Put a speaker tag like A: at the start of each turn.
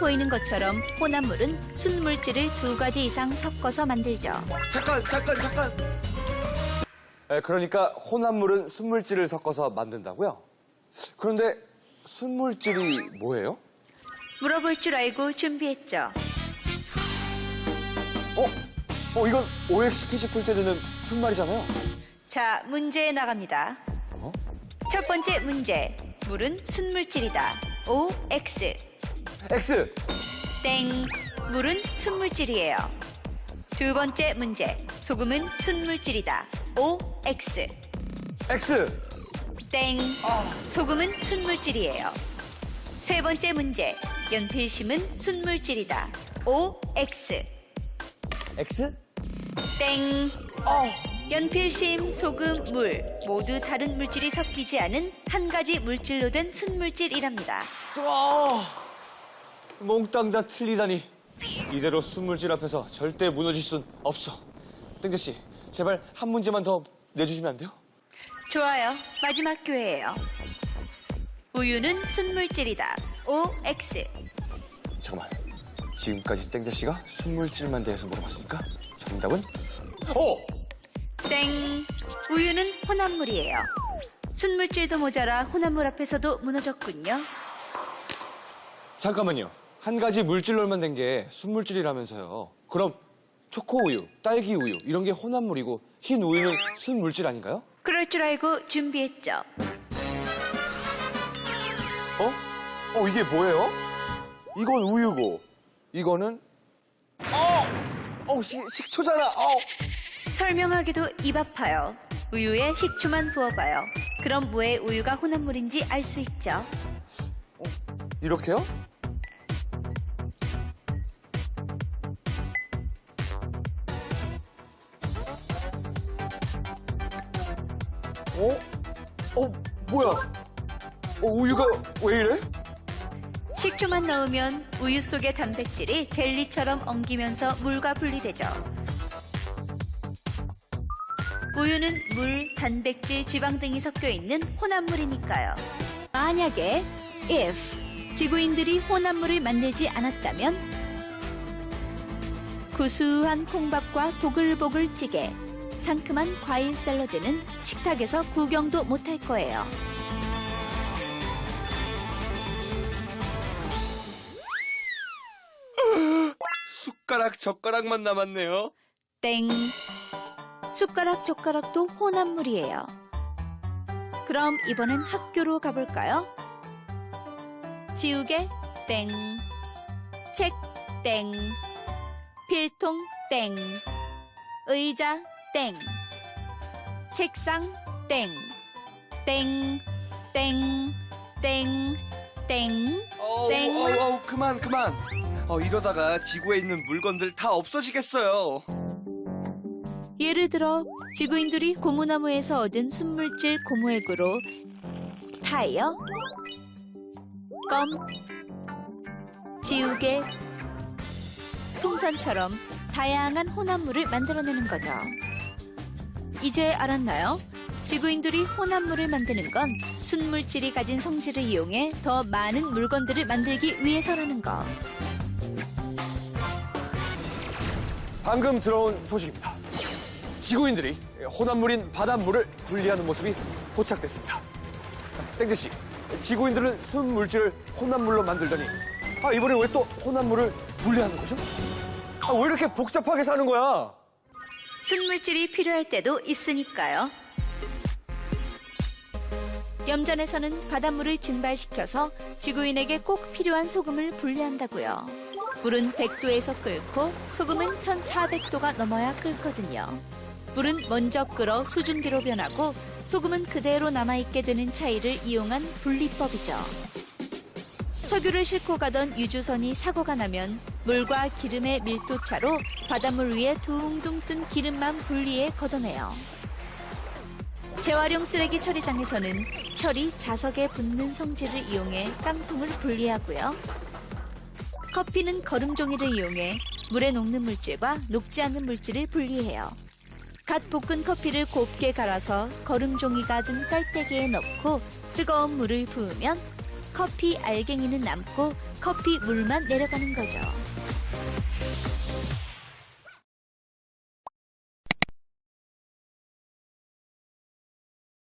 A: 보이는 것처럼 혼합물은 순물질을 두 가지 이상 섞어서 만들죠.
B: 잠깐, 잠깐, 잠깐. 에, 그러니까 혼합물은 순물질을 섞어서 만든다고요? 그런데 순물질이 뭐예요?
A: 물어볼 줄 알고 준비했죠.
B: 어? 어, 이건 OX 퀴즈 풀 때 드는 푯말이잖아요.
A: 자, 문제 나갑니다.
B: 어?
A: 첫 번째 문제. 물은 순물질이다. OX.
B: X!
A: 땡. 물은 순물질이에요. 두 번째 문제. 소금은 순물질이다. OX.
B: X!
A: 땡. 소금은 순물질이에요. 세 번째 문제. 연필심은 순물질이다. OX.
B: X?
A: 땡. 연필심, 소금, 물 모두 다른 물질이 섞이지 않은 한 가지 물질로 된 순물질이랍니다.
B: 아, 몽땅 다 틀리다니. 이대로 순물질 앞에서 절대 무너질 순 없어. 땡재 씨, 제발 한 문제만 더 내주시면 안 돼요?
A: 좋아요. 마지막 기회예요. 우유는 순물질이다. OX.
B: 잠깐만. 지금까지 땡재 씨가 순물질만 대해서 물어봤으니까 정답은 O!
A: 땡. 우유는 혼합물이에요. 순물질도 모자라 혼합물 앞에서도 무너졌군요.
B: 잠깐만요. 한 가지 물질로만 된 게 순물질이라면서요. 그럼 초코우유, 딸기우유 이런 게 혼합물이고 흰 우유는 순물질 아닌가요?
A: 그럴 줄 알고 준비했죠.
B: 어? 어, 이게 뭐예요? 이건 우유고, 이거는, 어! 어, 식, 식초잖아, 어!
A: 설명하기도 입 아파요. 우유에 식초만 부어봐요. 그럼 왜 우유가 혼합물인지 알 수 있죠.
B: 이렇게요? 어? 어, 뭐야? 어, 우유가 왜 이래?
A: 식초만 넣으면 우유 속의 단백질이 젤리처럼 엉기면서 물과 분리되죠. 우유는 물, 단백질, 지방 등이 섞여 있는 혼합물이니까요. 만약에 if 지구인들이 혼합물을 만들지 않았다면 구수한 콩밥과 보글보글 찌개, 상큼한 과일 샐러드는 식탁에서 구경도 못할 거예요.
B: 숟가락, 젓가락만 남았네요.
A: 땡. 숟가락, 젓가락도 혼합물이에요. 그럼 이번엔 학교로 가볼까요? 지우개, 땡. 책, 땡. 필통, 땡. 의자, 땡. 책상, 땡. 땡, 땡, 땡, 땡.
B: 어우,
A: 땡.
B: 어우, 어우, 그만, 그만. 어, 이러다가 지구에 있는 물건들 다 없어지겠어요.
A: 예를 들어 지구인들이 고무나무에서 얻은 순물질 고무액으로 타이어, 껌, 지우개, 풍선처럼 다양한 혼합물을 만들어내는 거죠. 이제 알았나요? 지구인들이 혼합물을 만드는 건 순물질이 가진 성질을 이용해 더 많은 물건들을 만들기 위해서라는 거.
B: 방금 들어온 소식입니다. 지구인들이 혼합물인 바닷물을 분리하는 모습이 포착됐습니다. 땡재 씨, 지구인들은 순물질을 혼합물로 만들더니 아 이번에 왜 또 혼합물을 분리하는 거죠? 아, 왜 이렇게 복잡하게 사는 거야?
A: 순물질이 필요할 때도 있으니까요. 염전에서는 바닷물을 증발시켜서 지구인에게 꼭 필요한 소금을 분리한다고요. 물은 100도에서 끓고 소금은 1400도가 넘어야 끓거든요. 물은 먼저 끓어 수증기로 변하고 소금은 그대로 남아있게 되는 차이를 이용한 분리법이죠. 석유를 싣고 가던 유주선이 사고가 나면 물과 기름의 밀도 차로 바닷물 위에 둥둥 뜬 기름만 분리해 걷어내요. 재활용 쓰레기 처리장에서는 철이 자석에 붙는 성질을 이용해 깡통을 분리하고요. 커피는 거름 종이를 이용해 물에 녹는 물질과 녹지 않는 물질을 분리해요. 갓 볶은 커피를 곱게 갈아서 거름 종이가 든 깔때기에 넣고 뜨거운 물을 부으면 커피 알갱이는 남고 커피 물만 내려가는 거죠.